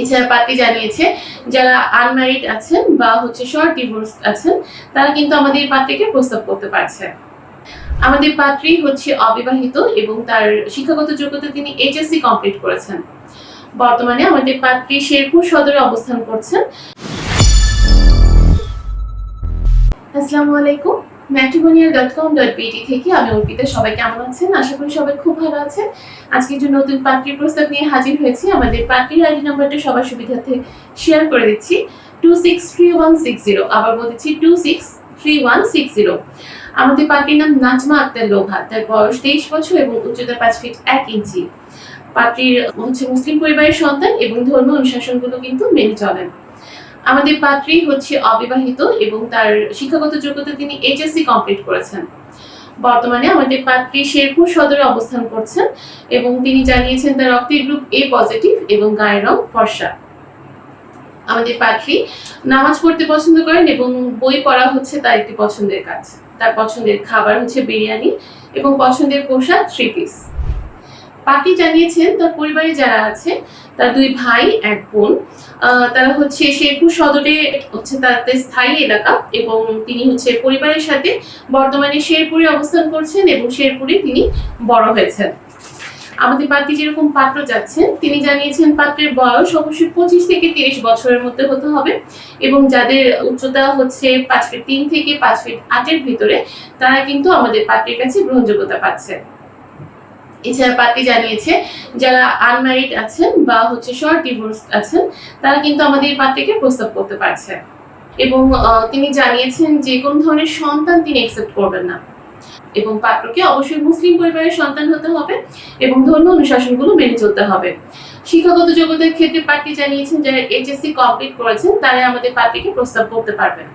এছাড়া পাত্রী জানিয়েছে, যারা আনম্যারিড আছেন বা হচ্ছে শর্ট ডিভোর্স আছেন, তারা কিন্তু আমাদের পাত্রীকে প্রস্তাব করতে পারছে আমাদের পাত্রী হচ্ছে অবিবাহিত এবং তার শিক্ষাগত যোগ্যতা তিনি এইচএসসি কমপ্লিট করেছেন। বর্তমানে আমাদের পাত্রী শেরপুর সদরে অবস্থান করছেন। আসসালামু আলাইকুম। Matrimonial dot com dot BD থেকে আমি অর্পিতা। সবাই কেমন আছেন? আশা করি সবাই খুব ভালো আছেন। আজকে যে নতুন পাত্রীর প্রস্তাব নিয়ে হাজির হয়েছি, আমাদের পাত্রীর আইডি নাম্বারটা সবার সুবিধার্থে শেয়ার করে দিচ্ছি। Two six three one six zero আবার বলতেছি two six three one six zero আমাদের পাত্রীর নাম নাজমা আক্তার লোভা। তার বয়স তেইশ বছর এবং উচ্চতা পাঁচ ফিট এক ইঞ্চি। পাত্রীর হচ্ছে মুসলিম পরিবারের সন্তান এবং ধর্মীয় অনুশাসনগুলো কিন্তু মেনে চলেন। আমাদের পাত্রী হচ্ছে অবিবাহিত এবং তার শিক্ষাগত যোগ্যতা তিনি এইচএসসি কমপ্লিট করেছেন। বর্তমানে আমাদের পাত্রী শেরপুর সদরে অবস্থান করছেন এবং তিনি জানিয়েছেন তার রক্তের গ্রুপ এ পজিটিভ এবং গায়ের রং ফর্সা। আমাদের পাত্রী নামাজ পড়তে পছন্দ করেন এবং বই পড়া হচ্ছে তার একটি পছন্দের কাজ। তার পছন্দের খাবার হচ্ছে বিরিয়ানি এবং পছন্দের পোশাক থ্রি পিস পাখি জানিয়েছেন তার পরিবারে যারা আছে তার দুই ভাই, এক বোন। তারা হচ্ছে শেরপুর সদরে হচ্ছে তাদের স্থায়ী এলাকা এবং তিনি হচ্ছে পরিবারের সাথে বর্তমানে শেরপুরে অবস্থান করছেন এবং শেরপুরে তিনি বড় হয়েছেন। আমাদের পাত্রী যেরকম পাত্র যাচ্ছেন তিনি জানিয়েছেন পাত্রের বয়স অবশ্যই পঁচিশ থেকে তিরিশ বছরের মধ্যে হতে হবে এবং যাদের উচ্চতা হচ্ছে পাঁচ ফিট তিন থেকে পাঁচ ফিট আটের ভিতরে, তারা কিন্তু আমাদের পাত্রের কাছে গ্রহণযোগ্যতা পাচ্ছে। এছাড়া পাত্রী জানিয়েছে, যারা আনম্যারিড আছেন বা হচ্ছে শর্ট ডিভোর্স আছেন, তারা কিন্তু আমাদের পাত্রীকে প্রস্তাব করতে পারছে। এবং তিনি জানিয়েছেন যে কোন ধরনের সন্তান তিনি একসেপ্ট করবেন না। এবং পাত্রকে অবশ্যই মুসলিম পরিবারের সন্তান হতে হবে এবং ধর্ম অনুশাসনগুলো মেনে চলতে হবে। শিক্ষাগত যোগ্যতার ক্ষেত্রে পাত্রী জানিয়েছেন, যারা এইচএসসি কমপ্লিট করেছেন তারা আমাদের পাত্রীকে প্রস্তাব করতে পারবেন।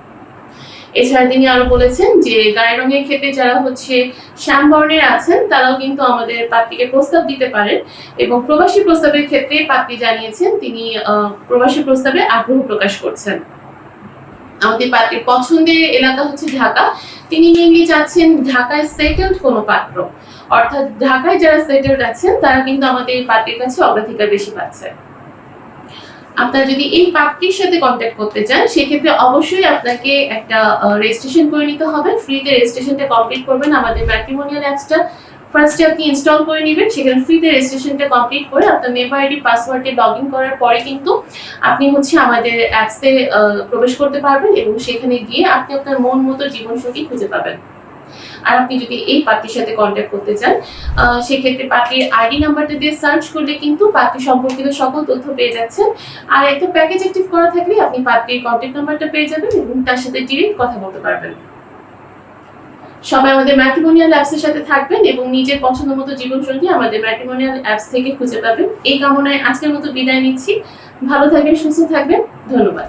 এছাড়া তিনি আরও বলেছেন যে গায়ের রঙের ক্ষেত্রে যারা হচ্ছে শ্যাম বর্ণের আছেন, তারাও কিন্তু আমাদের পাত্রীকে প্রস্তাব দিতে পারেন এবং প্রবাসী প্রস্তাবের ক্ষেত্রে পাত্রী জানিয়েছেন, তিনি প্রবাসী প্রস্তাবে আগ্রহ প্রকাশ করছেন। আমাদের পাত্রীর পছন্দের এলাকা হচ্ছে ঢাকা। তিনি মেইনলি চাচ্ছেন ঢাকায় সেটেলড কোনো পাত্র। অর্থাৎ ঢাকায় যারা সেটেলড আছেন, তারা কিন্তু আমাদের এই পাত্রীর কাছে অগ্রাধিকার বেশি পাচ্ছে। আপনারা যদি এই পাত্রীর সাথে কন্ট্যাক্ট করতে চান, সেক্ষেত্রে অবশ্যই আপনাকে একটা রেজিস্ট্রেশন করে নিতে হবে। ফ্রিতে রেজিস্ট্রেশনটা কমপ্লিট করবেন। আমাদের ম্যাট্রিমোনিয়াল অ্যাপসটা ফার্স্টে আপনি ইনস্টল করে নেবেন। সেখানে ফ্রিতে রেজিস্ট্রেশনটা কমপ্লিট করে আপনার মেম্বার আইডি পাসওয়ার্ডে লগ ইন করার পরে কিন্তু আপনি হচ্ছে আমাদের অ্যাপসে প্রবেশ করতে পারবেন এবং সেখানে গিয়ে আপনি আপনার মন মতো জীবনসঙ্গী খুঁজে পাবেন। আর আপনি যদি এই পাত্রীর সাথে কন্ট্যাক্ট করতে চান সেক্ষেত্রে পাত্রীর আইডি নাম্বারটা দিয়ে সার্চ করলে কিন্তু পাত্রী সম্পর্কিত সকল তথ্য পেয়ে যাচ্ছেন। আর একটা প্যাকেজ অ্যাক্টিভ করা থাকলে আপনি পাত্রীর কন্ট্যাক্ট নাম্বারটা পেয়ে যাবেন এবং তার সাথে ডিরেক্ট কথা বলতে পারবেন। সবাই আমাদের ম্যাট্রিমোনিয়াল অ্যাপসের সাথে থাকবেন এবং নিজের পছন্দ মতো জীবনসঙ্গী আমাদের ম্যাট্রিমোনিয়াল অ্যাপস থেকে খুঁজে পাবেন। এই কামনায় আজকের মতো বিদায় নিচ্ছি। ভালো থাকবেন, সুস্থ থাকবেন। ধন্যবাদ।